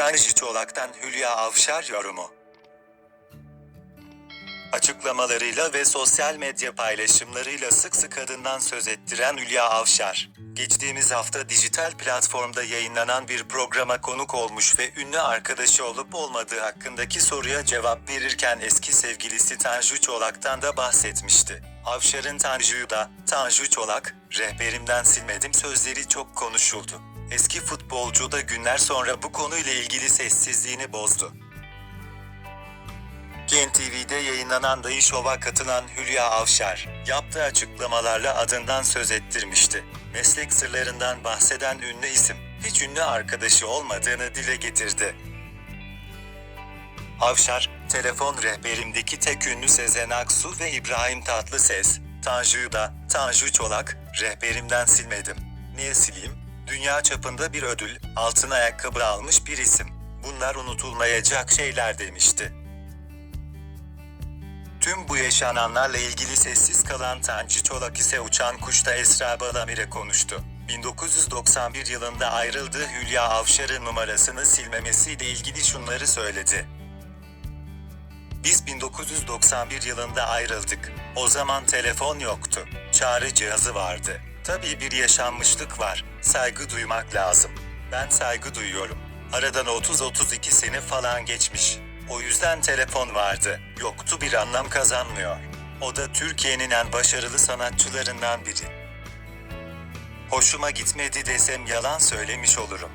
Tanju Çolak'tan Hülya Avşar yorumu. Açıklamalarıyla ve sosyal medya paylaşımlarıyla sık sık adından söz ettiren Hülya Avşar, geçtiğimiz hafta dijital platformda yayınlanan bir programa konuk olmuş ve ünlü arkadaşı olup olmadığı hakkındaki soruya cevap verirken eski sevgilisi Tanju Çolak'tan da bahsetmişti. Avşar'ın Tanju'yu da, Tanju Çolak, rehberimden silmedim sözleri çok konuşuldu. Eski futbolcu da günler sonra bu konuyla ilgili sessizliğini bozdu. Gen TV'de yayınlanan Dayı Şov'a katılan Hülya Avşar, yaptığı açıklamalarla adından söz ettirmişti. Meslek sırlarından bahseden ünlü isim, hiç ünlü arkadaşı olmadığını dile getirdi. Avşar, telefon rehberimdeki tek ünlü Sezen Aksu ve İbrahim Tatlıses, Tanju'yu da, Tanju Çolak, rehberimden silmedim. Niye sileyim? Dünya çapında bir ödül, altın ayakkabı almış bir isim. Bunlar unutulmayacak şeyler demişti. Tüm bu yaşananlarla ilgili sessiz kalan Tanju Çolak ise uçan kuşta Esra Balamir'e konuştu. 1991 yılında ayrıldığı Hülya Avşar'ın numarasını silmemesiyle ilgili şunları söyledi. Biz 1991 yılında ayrıldık. O zaman telefon yoktu. Çağrı cihazı vardı. Tabii bir yaşanmışlık var. Saygı duymak lazım. Ben saygı duyuyorum. Aradan 30-32 sene falan geçmiş. O yüzden telefon vardı. Yoktu bir anlam kazanmıyor. O da Türkiye'nin en başarılı sanatçılarından biri. Hoşuma gitmedi desem yalan söylemiş olurum.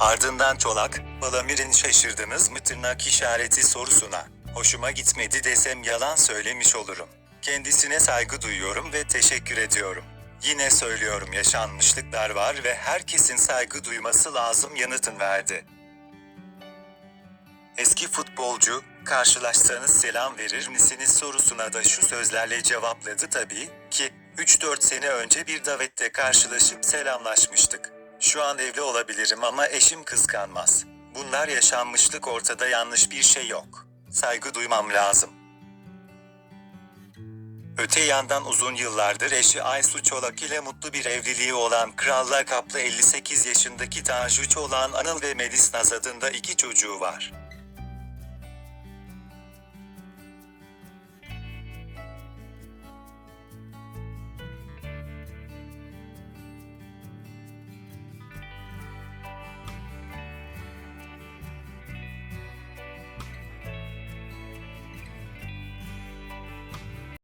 Ardından Çolak, Balamir'in şaşırdınız mı tırnak işareti sorusuna. Hoşuma gitmedi desem yalan söylemiş olurum. Kendisine saygı duyuyorum ve teşekkür ediyorum. Yine söylüyorum yaşanmışlıklar var ve herkesin saygı duyması lazım yanıtın verdi. Eski futbolcu, karşılaşsanız selam verir misiniz sorusuna da şu sözlerle cevapladı tabii ki 3-4 sene önce bir davette karşılaşıp selamlaşmıştık. Şu an evli olabilirim ama eşim kıskanmaz. Bunlar yaşanmışlık ortada yanlış bir şey yok. Saygı duymam lazım. Öte yandan uzun yıllardır eşi Aysu Çolak ile mutlu bir evliliği olan krallığa kaplı 58 yaşındaki Tanju Çolak'ın Anıl ve Melis Naz adında iki çocuğu var.